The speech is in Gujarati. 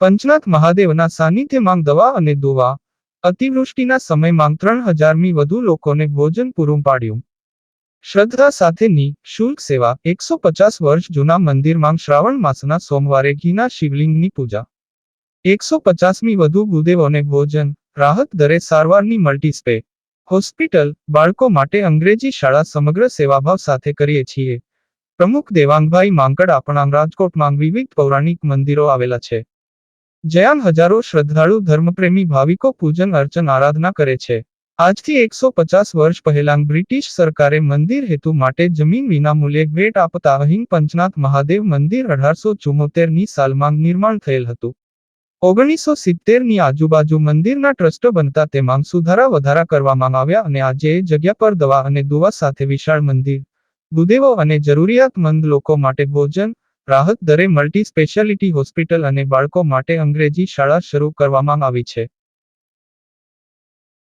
પંચનાથ મહાદેવના સાનિધ્યમાં દવા અને દોવા અતિવૃષ્ટિના સમયમાં ત્રણ હજારમી વધુ લોકોને ભોજન પૂરું પાડ્યું. શ્રદ્ધા સાથેની શુલ્ક સેવા એકસો પચાસ વર્ષ જૂના મંદિરમાં શ્રાવણ માસના સોમવારે ઘીના શિવલિંગની પૂજા. એકસો પચાસમી વધુ ભૂદેવોને ભોજન, રાહત દરે સારવારની મલ્ટીસ્પે હોસ્પિટલ, બાળકો માટે અંગ્રેજી શાળા સમગ્ર સેવાભાવ સાથે કરીએ છીએ. પ્રમુખ દેવાંગભાઈ માંકડ આપણા રાજકોટમાં વિવિધ પૌરાણિક મંદિરો આવેલા છે. જ્યાં હજારો શ્રદ્ધાળુ ધર્મપ્રેમી ભાવિકો પૂજન અર્ચન આરાધના કરે છે. આજથી એકસો પચાસ વર્ષ પહેલાં બ્રિટિશ સરકારે મંદિર હેતુ માટે જમીન વિનામૂલ્યે ભેટ આપતા અહિંગ પંચનાથ મહાદેવ મંદિર અઢારસો ની સાલમાં નિર્માણ થયેલ હતું. ઓગણીસો સિત્તેરની આજુબાજુ મંદિરના ટ્રસ્ટ બનતા તેમાં સુધારા વધારા કરવામાં આવ્યા અને આજે એ જગ્યા પર દવા અને દુવા સાથે વિશાળ મંદિર દુદેવો અને જરૂરિયાતમંદ લોકો માટે ભોજન રાહત દરે મલ્ટી સ્પેશિયાલિટી હોસ્પિટલ અને બાળકો માટે અંગ્રેજી શાળા શરૂ કરવામાં આવી છે.